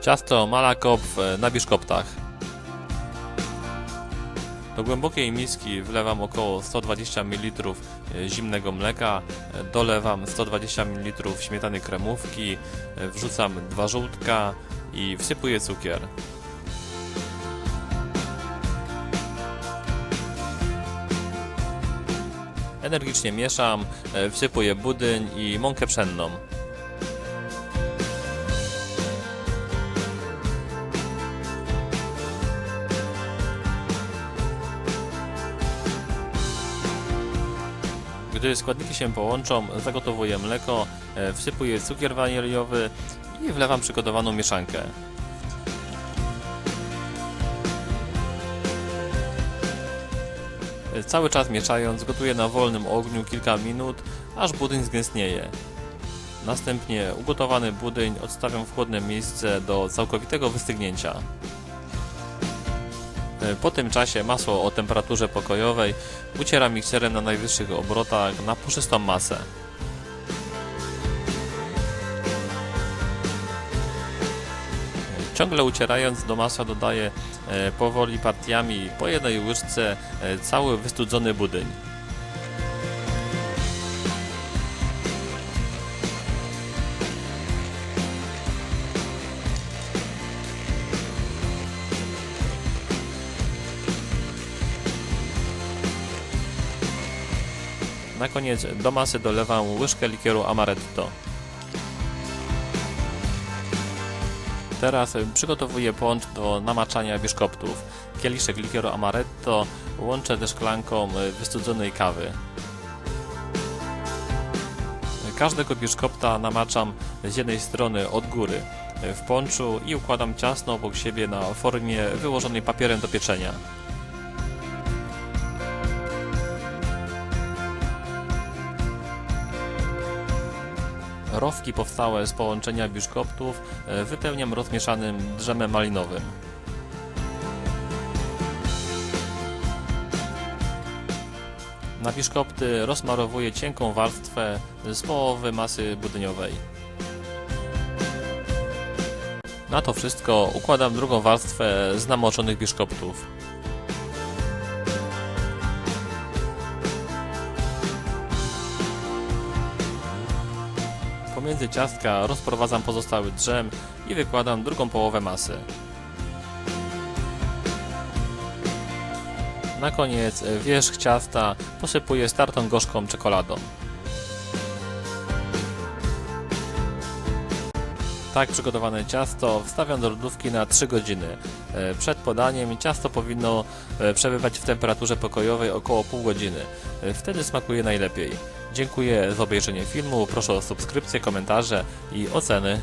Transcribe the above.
Ciasto Malakopf na biszkoptach. Do głębokiej miski wlewam około 120 ml zimnego mleka, e, dolewam 120 ml śmietany kremówki, e, wrzucam dwa żółtka i wsypuję cukier. Energicznie mieszam, e, wsypuję budyń i mąkę pszenną. Gdy składniki się połączą, zagotowuję mleko, e, wsypuję cukier waniliowy i wlewam przygotowaną mieszankę. E, Cały czas mieszając, gotuję na wolnym ogniu kilka minut, aż budyń zgęstnieje. Następnie ugotowany budyń odstawiam w chłodne miejsce do całkowitego wystygnięcia. E, Po tym czasie masło o temperaturze pokojowej ucieram mikserem na najwyższych obrotach na puszystą masę. Ciągle ucierając do masła dodaję e, powoli partiami po jednej łyżce e, cały wystudzony budyń. Na koniec do masy dolewam łyżkę likieru amaretto. Teraz y, przygotowuję połącz do namaczania biszkoptów. Kieliszek likieru amaretto łączę ze szklanką y, wystudzonej kawy. Każdego biszkopta namaczam z jednej strony od góry y, w ponczu i układam ciasno obok siebie na formie wyłożonej papierem do pieczenia. Rowki powstałe z połączenia biszkoptów e, wypełniam rozmieszanym drzemem malinowym. Na biszkopty rozmarowuję cienką warstwę z połowy masy budyniowej. Na to wszystko układam drugą warstwę z namoczonych biszkoptów. Pomiędzy ciastka rozprowadzam pozostały drzem i wykładam drugą połowę masy. Na koniec wierzch ciasta posypuję startą gorzką czekoladą. Tak przygotowane ciasto wstawiam do lodówki na 3 godziny. E, Przed podaniem ciasto powinno e, przebywać w temperaturze pokojowej około pół godziny. E, Wtedy smakuje najlepiej. Dziękuję za obejrzenie filmu, proszę o subskrypcję, komentarze i oceny.